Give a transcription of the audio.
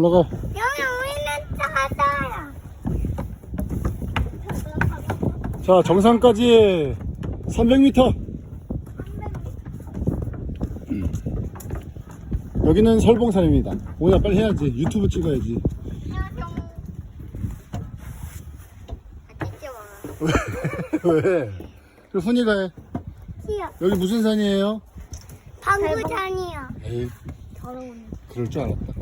올라가. 여기 우리는 찾아요. 자, 정상까지 300m. 음. 여기는 설봉산입니다. 오늘 빨리 해야지. 유튜브 찍어야지. 아, 찍지 마. 왜? 그 훈이가 해. 싫어. 여기 무슨 산이에요? 방구산이요. 에이, 더러운. 그럴 줄 알았다.